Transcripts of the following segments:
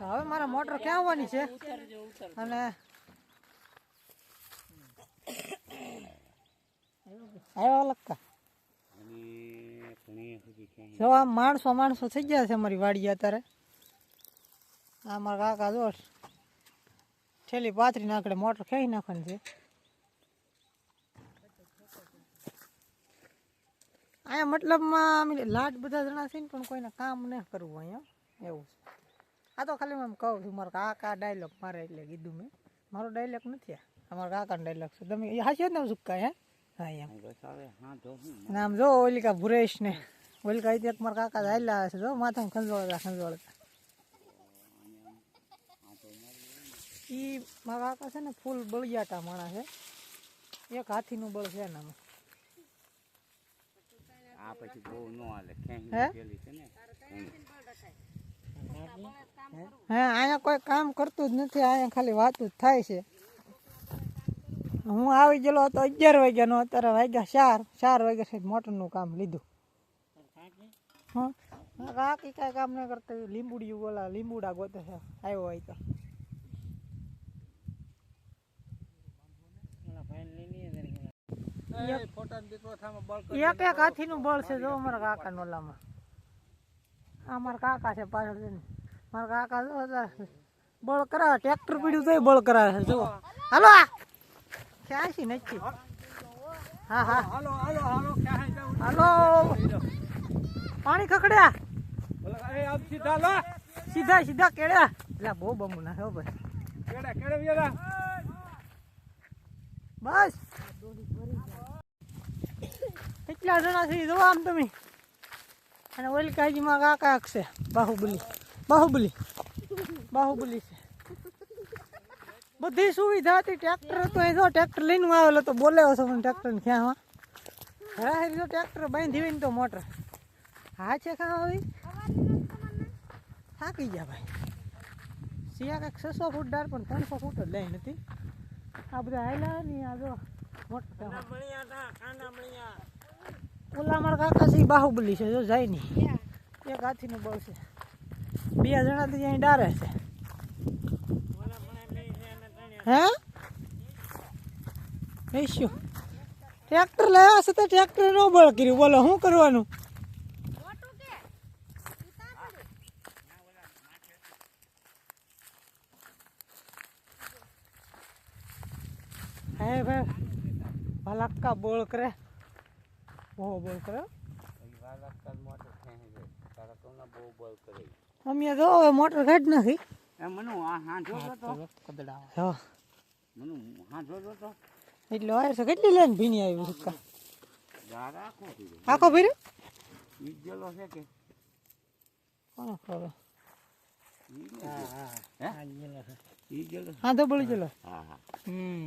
હવે મારે મોટર ક્યાં આવવાની છે? અને જો આમ માણસો માણસો થઈ ગયા છે અમારી વાડી અત્યારે. આ મારા કાકા જો ઠેલી પાથરી નાખડે મોટર ખેંચી નાખવાની છે. અહીંયા મતલબમાં લાટ બધા જણા છે ને, પણ કોઈને કામ ન કરવું અહીંયા. એવું છે. આ તો ખાલી હું કહું છું મારા કાકા ડાયલોગ મારે એટલે કીધું મેં. મારો ડાયલોગ નથી આ. અમારા કાકાનો ડાયલોગ છે. તમે એ હાચી જ ને સુક્કા હે? હા એમ. નામ જો ઓલિકા ભુરેશ ને ઓલિકા એક મારા કાકા હાલ્યા છે જો માથામાં ખંજવાળતા ખંજવાળતા. ઈ મારા કાકા છે ને ફૂલ બળિયાટા માણસ છે. એક હાથીનું બળ છે એનામાં આ પછી બહુ ન હાલે ખેંચી? છે ને હે અહીંયા કોઈ કામ કરતું જ નથી અહીંયા ખાલી વાતું જ થાય છે. હું આવી ગયેલો હતો અગિયાર વાગ્યાનો અત્યારે વાગ્યા ચાર ચાર વાગ્યા સુધી મોટરનું કામ લીધું. હા કાકી કાંઈ કામ નહીં કરતા લીંબુડિયું બોલા લીંબુડા ગોતે છે આવ્યો હોય તો. એક એક હાથીનું બળ છે જો અમારા કાકા નોલામાં આ મારા કાકા છે પાછળ ને મારા કાકા જો બળ કરાવે ટ્રેક્ટર પીડ્યું તોય બળ કરાવે જો. હાલો. ક્યાં ક્યાંસી નથી હા હા. હાલો હાલો હાલો હાલો. પાણી ખકડ્યા સીધા લો. સીધા સીધા કેળ્યા. એટલે બહુ બમુ ના હો ભાઈ. કેડે કેડે બસ. કેટલા જણા છે જોવા આમ તમે. અને ઓલકાજીમાં કાકા છે બાહુબલી. બાહુબલી. બાહુબલી છે. બધી સુવિધા હતી. ટ્રેક્ટર તો એ જો ટ્રેક્ટર લઈને હું આવેલો તો બોલાવ્યો છો મને ટ્રેક્ટર ને ક્યાં હરા જો ટ્રેક્ટર બાંધી હોય ને તો મોટર. હા છે કાં હવે? થાકી ગયા ભાઈ. સિયા કાંઈક છસો ફૂટ ડાર પણ ત્રણસો ફૂટ જ લઈ નથી આ બધા હાલ્યા ને આ જો મોટા ઓલા મારા કાકા છે બાહુબલી છે જો જાય નહીં. એક હાથીનું બહુ છે. બે જણા તો અહીં ડારે છે. હે? બેસ્યું. ટ્રેક્ટર લાવ્યા છે તો ટ્રેક્ટર નો બળ કર્યું. બોલો, શું કરવાનું? હે ભાઈ ભલાક્કા બોળ કરે. બહુ બોલ કરે મોટર ખેંચી. જાય તારા તો બહુ બોલ કરે. અમે તો હવે મોટર કાઢી નાખી એમ મનુ આ હા જો તો? હા. મનુ હા જો તો? એટલે વાયર છે કેટલી લઈને ભીની આવી સુકા આખો ભીર્યો ઈ ગેલો છે કે? કોણ ખબર? છે. હે છે? તો બળી ગયેલો? હા હા હમ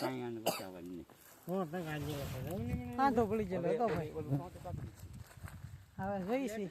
કાંઈ આને બચાવવાની નહીં. હા તો ગયેલો તો ભાઈ. હવે જઈ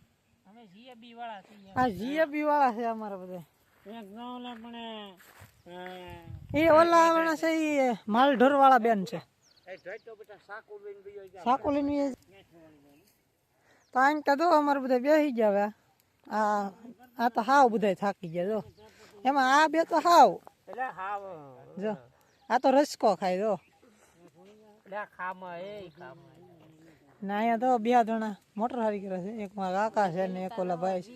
આ જીએબી વાળા છે અમારા બધા. એ ઓલા વાળા છે એ માલ ઢોર વાળા બેન છે. એ જોઈ તો બેટા સાકુ લઈને ગયો જા સાકોલી ની તો આમ તો દો અમારે બધા બેસી ગયા હવે. આ આ તો હાવ બધા થાકી ગયા જો. એમાં આ બે તો હાવ. જો આ તો રસકો ખાય જો. ખામાં એ ખામાં. ને અહીંયા તો બે જણા મોટર હારી કરે છે. એક માં કાકા છે ને એક ઓલા ભાઈ છે.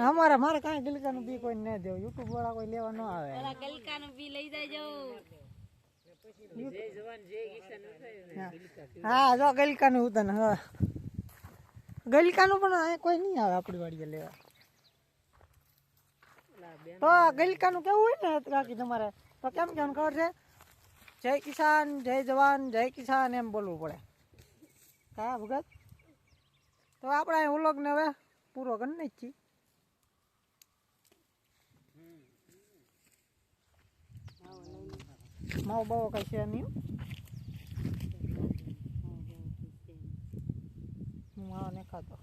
અમારે મારે કાંઈ ગિલકાનું બી કોઈ ના દેવું. યુટ્યુબ વાળા કોઈ લેવા ન આવે. હા. જો ગલકાનું ઉતન હા. ગલકાનું પણ અહીંયા કોઈ નહીં આવે આપણી વાડીએ લેવા. તો ગલકાનું કેવું હોય ને કાકી તમારે? તો કેમ કેમ ખબર છે? જય કિસાન જય જવાન જય કિસાન એમ બોલવું પડે. હા, ભગત. તો આપણે અહીં ઉલોક ને હવે પૂરો કરી નાખી માવો બાવો કઈ છે નહીં હો. માવો નહીં ખાતો.